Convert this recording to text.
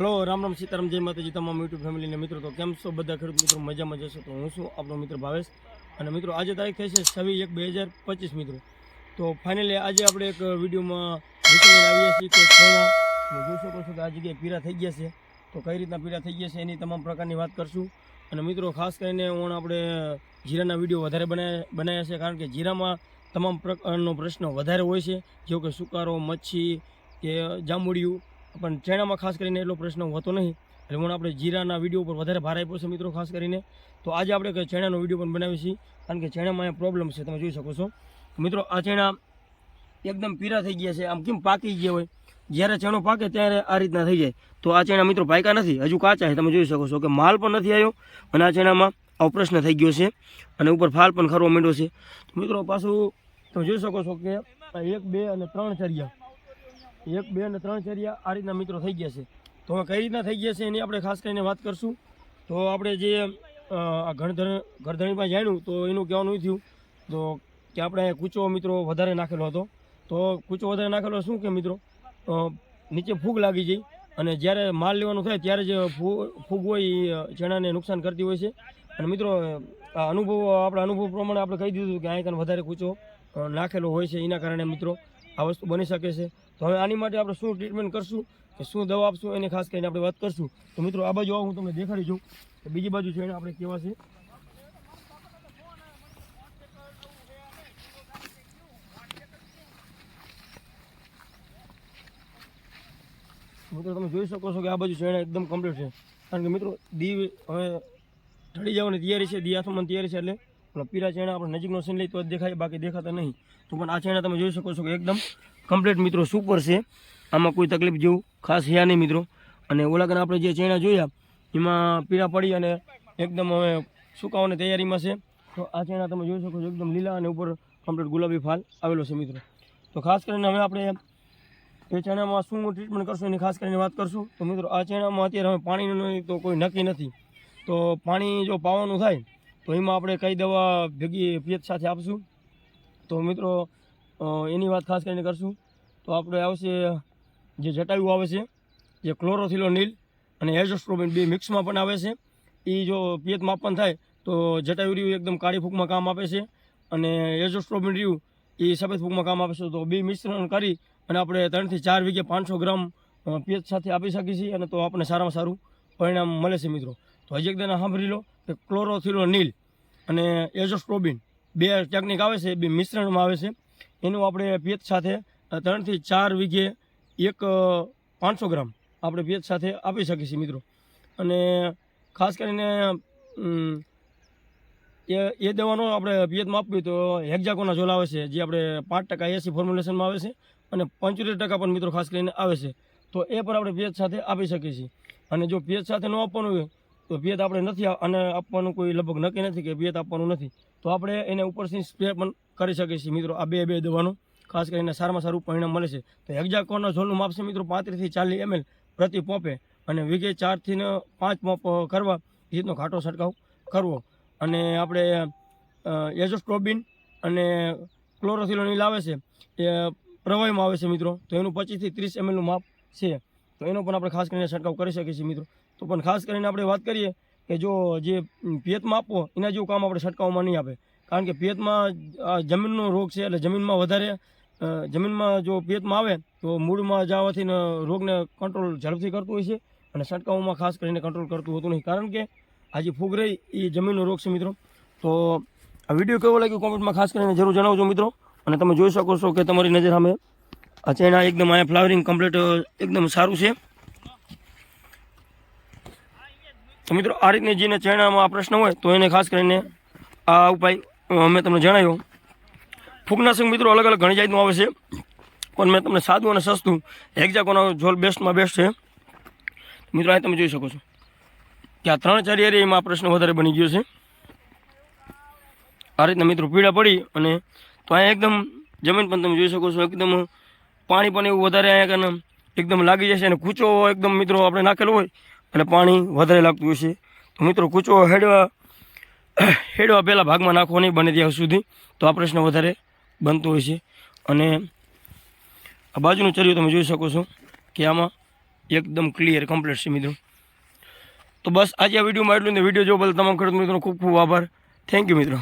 Hello, Ram Ram Sitaram, જય માતાજી તમામ યુટ્યુબ ફેમિલીને મિત્રો. તો કેમ છો બધા ખેડૂત મિત્રો? મજામાં જશો તો હું છું આપણો મિત્ર ભાવેશ. અને મિત્રો, આજે તારીખ થઈ છે છવ્વીસ એક બે હજાર પચીસ મિત્રો. તો ફાઇનલી આજે આપણે એક વિડીયોમાં આવીએ છીએ કે છોડા જોઈ શકો છો કે આ જગ્યાએ પીરા થઈ ગયા છે. તો કઈ રીતના પીરા થઈ ગયા છે એની તમામ પ્રકારની વાત કરશું. અને મિત્રો, ખાસ કરીને ઓણ આપણે જીરાના વીડિયો વધારે બનાવ્યા બનાવ્યા છે કારણ કે જીરામાં તમામ પ્રકારનો પ્રશ્ન વધારે હોય છે. જેવો કે સુકારો, મચ્છી કે જાંબુડિયું પણ ચણામાં ખાસ કરીને એટલો પ્રશ્ન હોતો નહીં, એટલે હું આપણે જીરાના વીડિયો ઉપર વધારે ભાર આપ્યો છે મિત્રો ખાસ કરીને. તો આજે આપણે ચણાનો વીડિયો પણ બનાવીએ છીએ કારણ કે ચણામાં અહીંયા પ્રોબ્લેમ છે, તમે જોઈ શકો છો. મિત્રો, આ ચણા એકદમ પીરા થઈ ગયા છે, આમ કેમ પાકી ગયા હોય? જ્યારે ચણો પાકે ત્યારે આ રીતના થઈ જાય. તો આ ચણા મિત્રો પાક્યા નથી, હજુ કાચા છે, તમે જોઈ શકો છો કે માલ પણ નથી આવ્યો, અને આ ચણામાં પ્રશ્ન થઈ ગયો છે, અને ઉપર ફાલ પણ ખરવા માંડ્યો છે. મિત્રો, પાછું તમે જોઈ શકો છો કે એક, બે અને ત્રણ ચરિયા એક, બે અને ત્રણ ચરિયા આ રીતના મિત્રો થઈ ગયા છે. તો હવે કઈ રીતના થઈ ગયા છે એની આપણે ખાસ કરીને વાત કરશું. તો આપણે જે ગણધર ગરધણીમાં જાણ્યું, તો એનું કહેવાનું થયું તો કે આપણે કૂચો મિત્રો વધારે નાખેલો હતો. તો કૂચો વધારે નાખેલો શું કે મિત્રો? નીચે ફૂગ લાગી જાય અને જ્યારે માલ લેવાનું થાય ત્યારે જ ફૂગ હોય ચણાને નુકસાન કરતી હોય છે. અને મિત્રો અનુભવ, આપણા અનુભવ પ્રમાણે આપણે કહી દીધું કે અહીં વધારે કૂચો નાખેલો હોય છે. એના કારણે મિત્રો આ વસ્તુ બની શકે છે. તો હવે આની માટે આપણે શું ટ્રીટમેન્ટ કરશું કે શું દવા આપશું એની ખાસ કરીને આપણે વાત કરશું. તો મિત્રો આ બાજુ આવો, હું તમને દેખાડી જોઉં. કે બીજી બાજુ છે એને આપણે કેવા છે? મિત્રો તમે જોઈ શકો છો કે આ બાજુ શેણા એકદમ કમ્પ્લીટ છે. કારણ કે મિત્રો દી હવે ઢળી જવાની તૈયારી છે, દી હાથમાં તૈયારી છે એટલે પીરા ચેણા આપણે નજીકનો સીન લઈ તો દેખાય, બાકી દેખાતા નહીં. તો પણ આ ચેણા તમે જોઈ શકો છો કે એકદમ કમ્પ્લીટ મિત્રો સુપર છે. આમાં કોઈ તકલીફ જેવું ખાસ છે નહીં મિત્રો. અને ઓલાગન આપણે જે ચેણા જોયા, એમાં પીળા પડી અને એકદમ હવે સુકાવાની તૈયારીમાં છે. તો આ ચેણા તમે જોઈ શકો છો, એકદમ લીલા અને ઉપર કમ્પ્લીટ ગુલાબી ફાલ આવેલો છે મિત્રો. તો ખાસ કરીને હવે આપણે એ ચણામાં શું ટ્રીટમેન્ટ કરશું એની ખાસ કરીને વાત કરશું. તો મિત્રો, આ ચણામાં અત્યારે હવે પાણીનું તો કોઈ નક્કી નથી. તો પાણી જો પાવાનું થાય, તો એમાં આપણે કઈ દવા ભેગી પિયત સાથે આપશું. તો મિત્રો એની વાત ખાસ કરીને કરશું. તો આપણે આવશે જે જટાયુ આવે છે, જે ક્લોરોથિલોનિલ અને એઝોસ્ટ્રોબિન બે મિક્સમાં પણ આવે છે. એ જો પિયત માપન થાય તો જટાયુ રહ્યું એકદમ કાળી ફૂગમાં કામ આપે છે અને એઝોસ્ટ્રોબિન રહ્યું એ સફેદ ફૂગમાં કામ આપે છે. તો બે મિશ્રણ કરી અને આપણે ત્રણથી ચાર વીઘે પાંચસો ગ્રામ પિયત સાથે આપી શકીએ છીએ અને તો આપણને સારામાં સારું પરિણામ મળે છે મિત્રો. તો હજી એકદમ સાંભળી લો કે ક્લોરોથિલોનિલ અને એઝોસ્ટ્રોબિન બે ટેકનિક આવે છે, બે મિશ્રણમાં આવે છે. એનું આપણે પેત સાથે ત્રણથી ચાર વીઘે એક પાંચસો ગ્રામ આપણે પિયત સાથે આપી શકીએ છીએ મિત્રો. અને ખાસ કરીને એ એ દવાનો આપણે પિયતમાં આપવી તો હેક્ઝાકોના ઝોલ આવે છે, જે આપણે પાંચ ટકા એસી ફોર્મ્યુલેશનમાં આવે છે અને પંચોતેર ટકા પણ મિત્રો ખાસ કરીને આવે છે. તો એ પણ આપણે પિયત સાથે આપી શકીએ છીએ. અને જો પિયત સાથે ન આપવાનું હોય તો પિયત આપણે નથી, અને આપવાનું કોઈ લગભગ નક્કી નથી કે પિયત આપવાનું નથી. તો આપણે એને ઉપરથી સ્પ્રે પણ કરી શકીએ છીએ. મિત્રો, આ બે બે દવાનું, ખાસ કરીને સારામાં સારું પરિણામ મળે છે. તો હેક્ઝાકોના ઝોલનું માપ છે મિત્રો? પાંત્રીસથી ચાલીસ એમએલ પ્રતિ પોપે. અને વીઘે ચારથી ને પાંચ પોપ કરવા, એ રીતનો ઘાટો છંટકાવ કરવો. અને આપણે એઝોસ્ટ્રોબિન અને ક્લોરોથિલોનિલ આવે છે, એ પ્રવાહીમાં આવે છે મિત્રો. તો એનું પચીસથી ત્રીસ એમએલનું માપ છે. તો એનો પણ આપણે ખાસ કરીને છંટકાવ કરી શકીએ છીએ મિત્રો. તો પણ ખાસ કરીને આપણે વાત કરીએ કે જો જે પિયતમાં આપવો એના જેવું કામ આપણે છંટકાવમાં નહીં આપે. કારણ કે પિયતમાં જમીનનો રોગ છે એટલે જમીનમાં વધારે જમીનમાં જો પિયતમાં આવે, તો મૂળમાં જવાથી રોગને કંટ્રોલ ઝડપથી કરતું હોય છે અને છંટકાવમાં ખાસ કરીને કંટ્રોલ કરતું હોતું નહીં. કારણ કે આજે ફૂગ રહી એ જમીનનો રોગ છે મિત્રો. તો આ વીડિયો કેવો લાગ્યો કોમેન્ટમાં ખાસ કરીને જરૂર જણાવજો મિત્રો. અને તમે જોઈ શકો છો કે તમારી નજર સામે આ ચેના એકદમ અહીંયા ફ્લાવરિંગ કમ્પ્લીટ એકદમ સારું છે. તો મિત્રો, આ રીતની જેને ચેણામાં આ પ્રશ્ન હોય, તો એને ખાસ કરીને આ ઉપાય મેં તમને જણાવ્યો. ફૂગનાશક મિત્રો અલગ અલગ ઘણી જાતનું આવે છે. પણ મેં તમને સાદું અને સસ્તું હેક્ઝાકોનો ઝોલ બેસ્ટમાં બેસ્ટ છે. મિત્રો, અહીં તમે જોઈ શકો છો કે આ ત્રણ ચાર એરિયામાં આ પ્રશ્ન વધારે બની ગયો છે. આ રીતના મિત્રો પીડા પડી અને તો અહીંયા એકદમ જમીન પણ તમે જોઈ શકો છો, એકદમ પાણી પણ એવું વધારે અહીંયા એકદમ લાગી જશે અને કૂચો એકદમ મિત્રો આપણે નાખેલો હોય અને પાણી વધારે લાગતું છે. તો મિત્રો કૂચો હેડવા હેડવા પહેલાં ભાગમાં નાખવો નહીં, બને ત્યાં સુધી. તો આ પ્રશ્ન વધારે બનતો હોય છે. અને આ બાજુનું ચર્યું તમે જોઈ શકો છો કે આમાં એકદમ ક્લિયર કમ્પ્લીટ છે મિત્રો. તો બસ આજે આ વિડીયોમાં એટલું વીડિયો જોવા બદલ તમામ ખેડૂત મિત્રોનો ખૂબ ખૂબ આભાર. થેન્ક યુ મિત્રો.